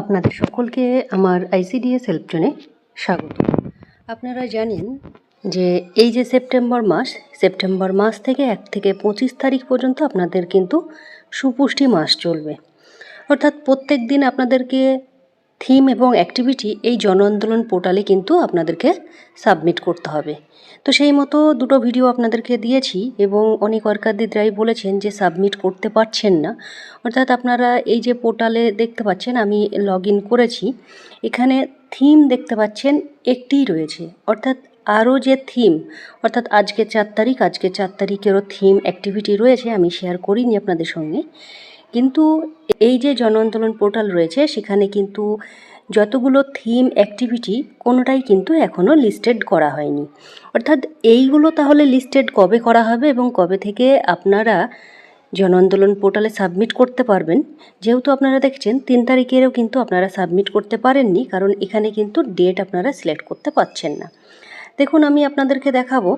আপনাদের সকলকে আমার আইসিডিএস হেল্পজনে স্বাগত। আপনারা জানেন যে এই যে সেপ্টেম্বর মাস সেপ্টেম্বর মাস থেকে এক থেকে পঁচিশ তারিখ পর্যন্ত আপনাদের কিন্তু সুপুষ্টি মাস চলবে। অর্থাৎ প্রত্যেক দিন আপনাদেরকে থিম এবং অ্যাক্টিভিটি এই জন আন্দোলন পোর্টালে কিন্তু আপনাদেরকে সাবমিট করতে হবে। তো সেই মতো দুটো ভিডিও আপনাদেরকে দিয়েছি এবং অনেক ওয়ার্কারদিদরাই বলেছেন যে সাবমিট করতে পারছেন না। অর্থাৎ আপনারা এই যে পোর্টালে দেখতে পাচ্ছেন, আমি লগ ইন করেছি, এখানে থিম দেখতে পাচ্ছেন একটিই রয়েছে। অর্থাৎ আরও যে থিম অর্থাৎ আজকে চার তারিখ, আজকে চার তারিখেরও থিম অ্যাক্টিভিটি রয়েছে, আমি শেয়ার করিনি আপনাদের সঙ্গে। কিন্তু এই যে জন আন্দোলন পোর্টাল রয়েছে, সেখানে কিন্তু যতগুলো থিম অ্যাক্টিভিটি, কোনোটাই কিন্তু এখনও লিস্টেড করা হয়নি। অর্থাৎ এইগুলো তাহলে লিস্টেড কবে করা হবে এবং কবে থেকে আপনারা জন আন্দোলন পোর্টালে সাবমিট করতে পারবেন? যেহেতু আপনারা দেখছেন, তিন তারিখেরও কিন্তু আপনারা সাবমিট করতে পারেননি, কারণ এখানে কিন্তু ডেট আপনারা সিলেক্ট করতে পারছেন না। দেখুন, আমি আপনাদেরকে দেখাবো।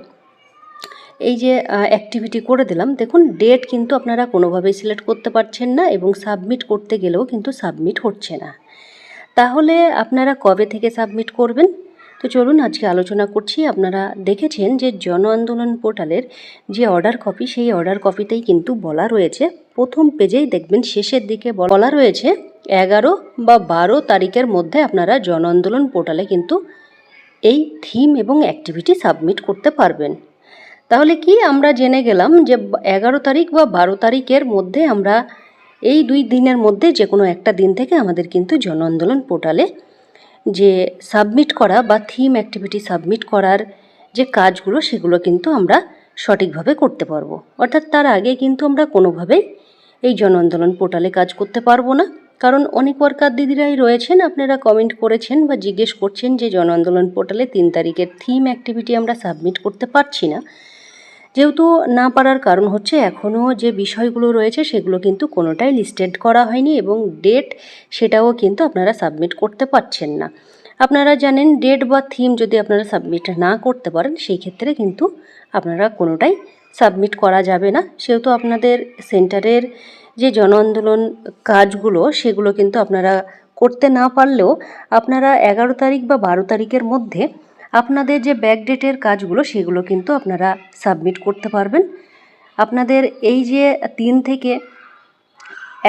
এই যে অ্যাক্টিভিটি করে দিলাম, দেখুন ডেট কিন্তু আপনারা কোনোভাবেই সিলেক্ট করতে পারছেন না এবং সাবমিট করতে গেলেও কিন্তু সাবমিট হচ্ছে না। তাহলে আপনারা কবে থেকে সাবমিট করবেন? তো চলুন, আজকে আলোচনা করছি। আপনারা দেখেছেন যে, জন আন্দোলন পোর্টালের যে অর্ডার কপি সেই অর্ডার কপিতেই কিন্তু বলা রয়েছে। প্রথম পেজেই দেখবেন, শেষের দিকে বলা রয়েছে, এগারো বা বারো তারিখের মধ্যে আপনারা জন আন্দোলন পোর্টালে কিন্তু এই থিম এবং অ্যাক্টিভিটি সাবমিট করতে পারবেন। তাহলে কি আমরা জেনে গেলাম যে এগারো তারিখ বা বারো তারিখের মধ্যে আমরা এই দুই দিনের মধ্যে যে কোনো একটা দিন থেকে আমাদের কিন্তু জন আন্দোলন পোর্টালে যে সাবমিট করা বা থিম অ্যাক্টিভিটি সাবমিট করার যে কাজগুলো, সেগুলো কিন্তু আমরা সঠিকভাবে করতে পারব। অর্থাৎ তার আগে কিন্তু আমরা কোনোভাবেই এই জন আন্দোলন পোর্টালে কাজ করতে পারব না। কারণ অনেক ওয়ার্কার দিদিরাই রয়েছেন, আপনারা কমেন্ট করেছেন বা জিজ্ঞেস করছেন যে জন আন্দোলন পোর্টালে তিন তারিখের থিম অ্যাক্টিভিটি আমরা সাবমিট করতে পারছি না। যেহেতু না পারার কারণ হচ্ছে এখনও যে বিষয়গুলো রয়েছে সেগুলো কিন্তু কোনোটাই লিস্টেড করা হয়নি এবং ডেট সেটাও কিন্তু আপনারা সাবমিট করতে পারছেন না। আপনারা জানেন ডেট বা থিম যদি আপনারা সাবমিট না করতে পারেন, সেই ক্ষেত্রে কিন্তু আপনারা কোনোটাই সাবমিট করা যাবে না। সেহেতু আপনাদের সেন্টারের যে জন আন্দোলন কাজগুলো, সেগুলো কিন্তু আপনারা করতে না পারলেও আপনারা এগারো তারিখ বা বারো তারিখের মধ্যে আপনাদের যে ব্যাকডেটের কাজগুলো, সেগুলো কিন্তু আপনারা সাবমিট করতে পারবেন। আপনাদের এই যে তিন থেকে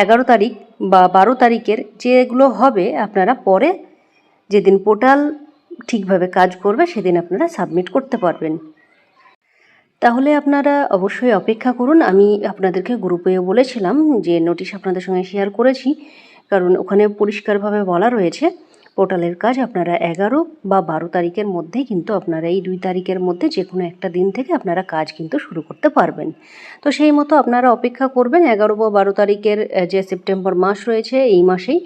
এগারো তারিখ বা বারো তারিখের যেগুলো হবে, আপনারা পরে যেদিন পোর্টাল ঠিকভাবে কাজ করবে, সেদিন আপনারা সাবমিট করতে পারবেন। তাহলে আপনারা অবশ্যই অপেক্ষা করুন। আমি আপনাদেরকে গ্রুপেও বলেছিলাম যে নোটিশ আপনাদের সঙ্গে শেয়ার করেছি, কারণ ওখানে পরিষ্কারভাবে বলা রয়েছে পোর্টালের কাজ আপনারা এগারো বা বারো তারিখের মধ্যে কিন্তু আপনারা এই দুই তারিখের মধ্যে যে কোনো একটা দিন থেকে আপনারা কাজ কিন্তু শুরু করতে পারবেন। তো সেই মতো আপনারা অপেক্ষা করবেন, এগারো বা বারো তারিখের যে সেপ্টেম্বর মাস রয়েছে, এই মাসেই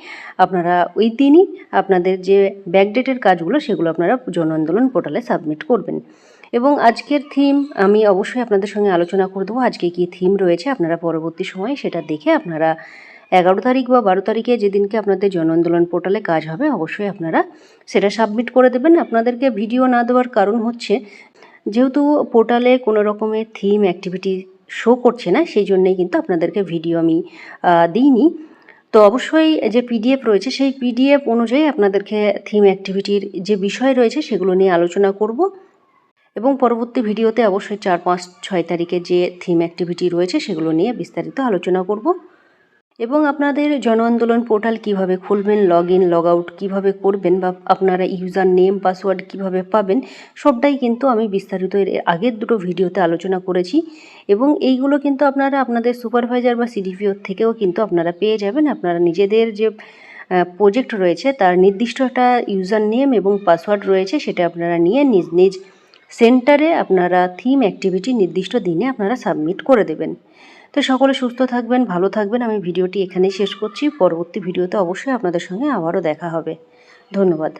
আপনারা ওই দিনই আপনাদের যে ব্যাকডেটের কাজগুলো সেগুলো আপনারা জন আন্দোলন পোর্টালে সাবমিট করবেন। এবং আজকের থিম আমি অবশ্যই আপনাদের সঙ্গে আলোচনা করে দেবো, আজকে কী থিম রয়েছে আপনারা পরবর্তী সময়ে সেটা দেখে আপনারা এগারো তারিখ বা বারো তারিখে যেদিনকে আপনাদের জন আন্দোলন পোর্টালে কাজ হবে, অবশ্যই আপনারা সেটা সাবমিট করে দেবেন। আপনাদেরকে ভিডিও না দেওয়ার কারণ হচ্ছে, যেহেতু পোর্টালে কোনো রকমের থিম অ্যাক্টিভিটি শো করছে না, সেই জন্যেই কিন্তু আপনাদেরকে ভিডিও আমি দিইনি। তো অবশ্যই যে পিডিএফ রয়েছে, সেই পিডিএফ অনুযায়ী আপনাদেরকে থিম অ্যাক্টিভিটির যে বিষয় রয়েছে, সেগুলো নিয়ে আলোচনা করব। এবং পরবর্তী ভিডিওতে অবশ্যই চার পাঁচ ছয় তারিখে যে থিম অ্যাক্টিভিটি রয়েছে, সেগুলো নিয়ে বিস্তারিত আলোচনা করব। এবং আপনাদের জন আন্দোলন পোর্টাল কীভাবে খুলবেন লগ ইন লগ আউট কীভাবে করবেন বা আপনারা ইউজার নেম, পাসওয়ার্ড কীভাবে পাবেন, সবটাই কিন্তু আমি বিস্তারিত এর আগের দুটো ভিডিওতে আলোচনা করেছি এবং এইগুলো কিন্তু আপনারা আপনাদের সুপারভাইজার বা সিডিপিওর থেকেও কিন্তু আপনারা পেয়ে যাবেন। আপনারা নিজেদের যে প্রজেক্ট রয়েছে তার নির্দিষ্ট একটা ইউজার নেম এবং পাসওয়ার্ড রয়েছে সেটা আপনারা নিয়ে নিজ নিজ সেন্টারে আপনারা থিম অ্যাক্টিভিটি নির্দিষ্ট দিনে আপনারা সাবমিট করে দেবেন। তো সকলে সুস্থ থাকবেন, ভালো থাকবেন। আমি ভিডিওটি এখানেই শেষ করছি। পরবর্তী ভিডিওতে অবশ্যই আপনাদের সঙ্গে আবারও দেখা হবে। ধন্যবাদ।